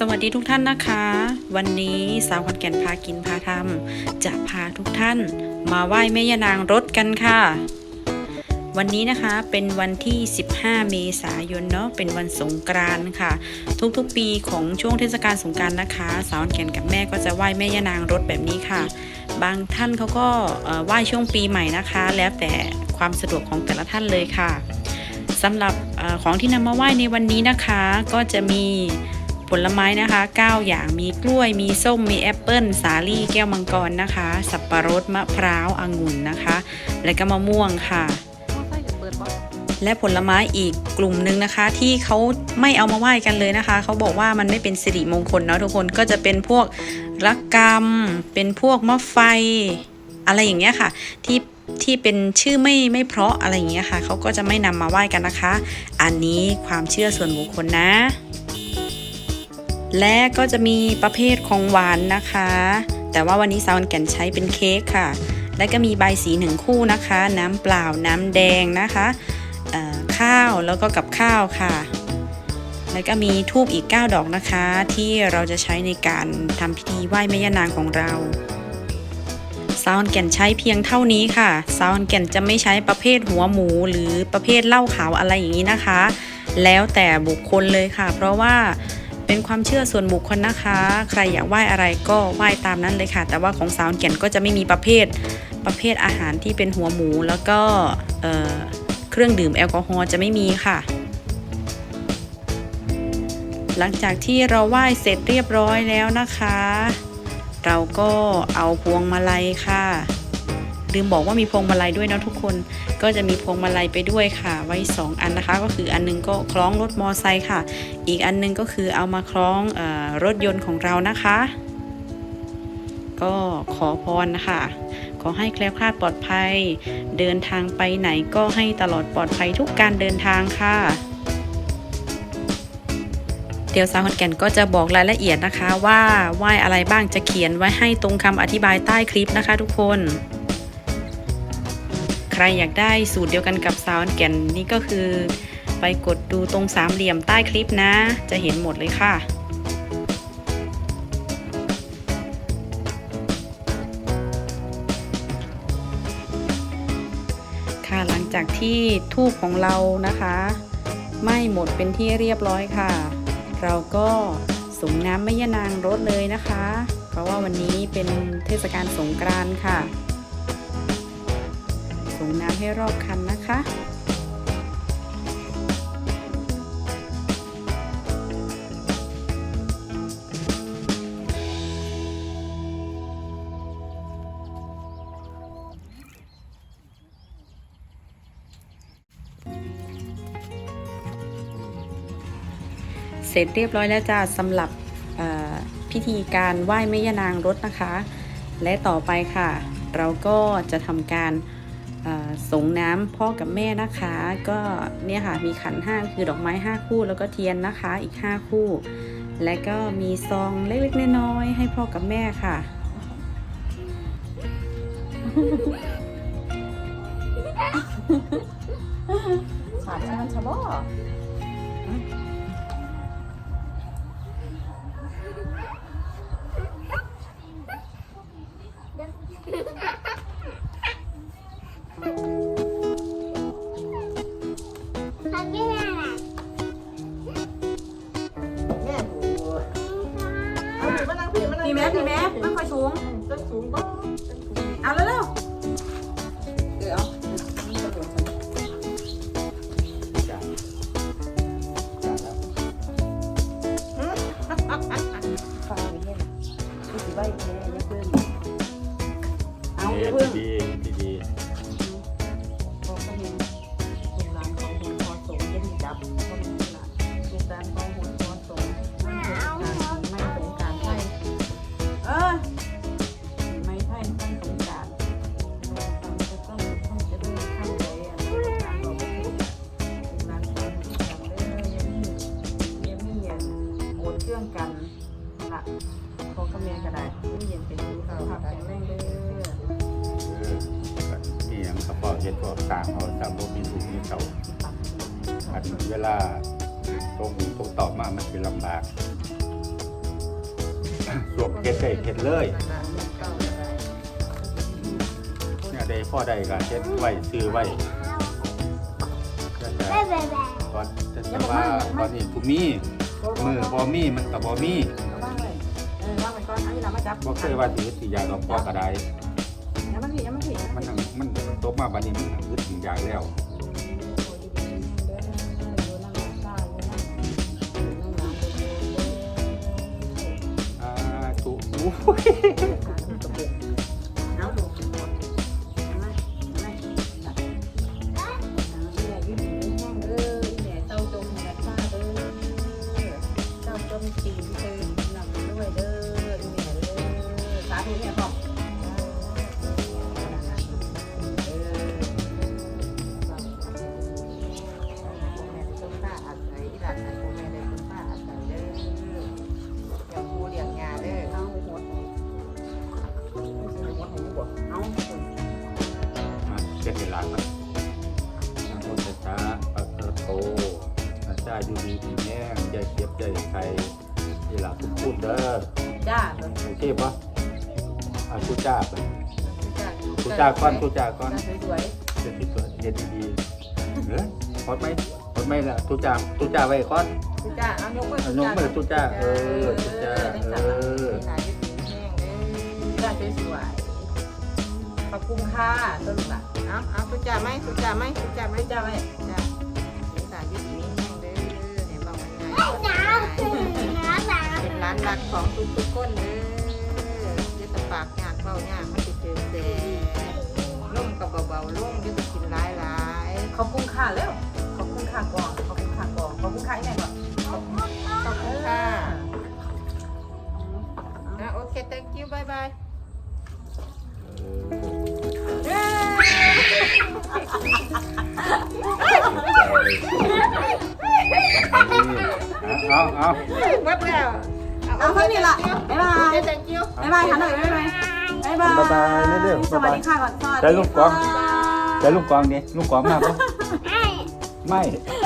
สวัสดีทุกท่านนะคะ วันนี้สาวขอนแก่นพากินพาทำจะพาทุกท่านมาไหว้แม่ยานางรถกันค่ะ วันนี้นะคะเป็นวันที่ 15 เมษายนเนาะเป็นวันสงกรานต์ค่ะ ทุกๆปีของช่วงเทศกาลสงกรานต์นะคะ สาวขอนแก่นกับแม่ก็จะไหว้แม่ยานางรถแบบนี้ค่ะ บางท่านเขาก็ไหว้ช่วงปีใหม่นะคะ แล้วแต่ความสะดวกของแต่ละท่านเลยค่ะสำหรับอของที่นำมาไหว้ในวันนี้นะคะ ก็จะมี ผลไม้นะคะ 9 อย่างมีกล้วยมีส้มมีแอปเปิ้ลสาลี่แก้วมังกรนะคะ สับปะรดมะพร้าวองุ่นนะคะ และก็มะม่วงค่ะ และผลไม้อีกกลุ่มหนึ่งนะคะ ที่เขาไม่เอามาไหว้กันเลยนะคะ เขาบอกว่ามันไม่เป็นสิริมงคลเนาะทุกคนก็จะเป็นพวกรักกรรม เป็นพวกมะไฟ อะไรอย่างเงี้ยค่ะ ที่ที่เป็นชื่อไม่ไม่เพราะอะไรอย่างเงี้ยค่ะเขาก็จะไม่นำมาไหว้กันนะคะ อันนี้ความเชื่อส่วนบุคคลนะ และก็จะมีประเภทของหวานนะคะ แต่ว่าวันนี้สาวแก่นใช้เป็นเค้กค่ะ และก็มีใบสีหนึ่งคู่นะคะ น้ำเปล่าน้ำแดงนะคะเอ่อข้าวแล้วก็กับข้าวค่ะ แล้วก็มีทูบอีก 9 ดอกนะคะ ที่เราจะใช้ในการทำพิธีไหว้แม่ย่านางของเราซาวน์แก่นใช้เพียงเท่านี้ค่ะซาวน์แก่นจะไม่ใช้ประเภทหัวหมูหรือประเภทเหล้าขาวอะไรอย่างนี้นะคะ แล้วแต่บุคคลเลยค่ะ เพราะว่า เป็นความเชื่อส่วนบุคคลนะคะ ใครอยากไหว้อะไรก็ไหว้ตามนั้นเลยค่ะ แต่ว่าของซาวน์แก่นก็จะไม่มีประเภทประเภทอาหารที่เป็นหัวหมูแล้วก็เเครื่องดื่มแอลกอฮอล์จะไม่มีค่ะ หลังจากที่เราไหว้เสร็จเรียบร้อยแล้วนะคะ เราก็เอาพวงมาลัยค่ะ ลืมบอกว่ามีพวงมาลัยด้วยนะทุกคน ก็จะมีพวงมาลัยไปด้วยค่ะ ไว้ 2 อันนะคะ ก็คืออันหนึงก็คล้องรถมอไซค์ค่ะ อีกอันหนึงก็คือเอามาคล้องออรถยนต์ของเรานะคะ ก็ขอพรนะคะขอให้แคล้วคลาดปลอดภัย เดินทางไปไหนก็ให้ตลอดปลอดภัยทุกการเดินทางค่ะเดี๋ยวสาวขอนแก่นก็จะบอกรายละเอียดนะคะว่าไหว้อะไรบ้างจะเขียนไว้ให้ตรงคำอธิบายใต้คลิปนะคะทุกคน ใครอยากได้สูตรเดียวกันกับสาวแก่นนี่ก็คือ ไปกดดูตรงสามเหลี่ยมใต้คลิปนะ จะเห็นหมดเลยค่ะค่ะหลังจากที่ทูบของเรานะคะไหม้หมดเป็นที่เรียบร้อยค่ะ เราก็ส่งน้ำแม่ยานางรถเลยนะคะ เพราะว่าวันนี้เป็นเทศกาลสงกรานต์ค่ะ งน้ำให้รอบคันนะคะเสร็จเรียบร้อยแล้วจ้าสำหรับพิธีการไหว้แม่ย่านางรถนะคะ และต่อไปค่ะ เราก็จะทำการ ส่งน้ำพ่อกับแม่นะคะ ก็เนี่ยค่ะมีขันห้าคือดอกไม้ 5 คู่แล้วก็เทียนนะคะอีก 5 คู่ และก็มีซองเล็กๆน้อยๆให้พ่อกับแม่ค่ะฉาดมันฉ มานั่งพี่แม่พี่แม่ไม่ค่อยสูงต้นสูงบ้างเอาเร็วเดี๋ยวฟังเนี่ยคือสิว่าอีกแม่ยังเพิ่มๆเอาเอ๊ะเพิ่งดีดี ละพอกับแม่ก็ได้ไม่เย็นเป็นดูเขาขับแข็งแรงเลยเออนี่ยังกระเพาเห็ดพวกต่างเขาจำพวกมีถูกมีเสาอันเวลาตรงตรงตอบมามันคือลำบากสวมเฮ็ดได้เฮ็ดเลยเนี่ยได้พ่อได้ก็เฮ็ดไว้ซื้อไว้ตอนแต่ว่าตอนนี้กูมีมือบ่มีมันก็บ่มีเอาว่างเลยเออว่างไปก่อนเอาอีหลามาจับบ่เคยว่าสิเฮ็ดสิอยากดอกพ่อก็ได้อย่ามันผิดอย่ามันผิดมันทั้งมันตกมาบัดนี้มันทั้งอึดอยากแล้วอ่าตุอู้ ต้าจมตีนเด้อนำด้วยเด้ออีแม่เด้อสาธุแม่ยบอก เจ็บอย่าใครเวลาทุกพูดเด้อจ้าโอเคปะอะทุจ้าไปจ้าทุจ้าก่อนทุจ้าก่อนสวยเจ็ดที่ตัวเย็นดีๆเออพอดไหมพอดไหมล่ะทุจ้าทุจ้าไว้ก่อนๆทุจ้าเอายกมือเอายกมือทุจ้าเออทุจ้าเออสายยืดแห้งเด้อจ้าสวยๆขอบคุณค่ะต้นละเอาเอาทุจ้าไหมทุจ้าไหมทุจ้าไหมจ้าไหมจ้า กของทุกๆคนเด้อยึดตะปากงานเฝ้างานมันจะเจอแต่ล่มกับเบาๆล่มยึดตะกินหลายๆขอบคุณค่ะแล้วขอบคุณค่ะก่อนขอบคุณค่ะก่อนขอบคุณค่ะแม่ก่อนขอบคุณค่ะนะโอเค thank you bye bye เอาเอา วัดแล้ว เอาเท่านี้ละบ๊ายบาย thank you บ๊ายบายค่ะหน่อยบ๊ายบายบ๊ายบายบ๊ายบายเร็วๆสวัสดีค่ะก่อนสวัสดีใช้ลูกกอล์ฟค่ะแต่ลูกกองนี่ลูกกองมากปะไม่บ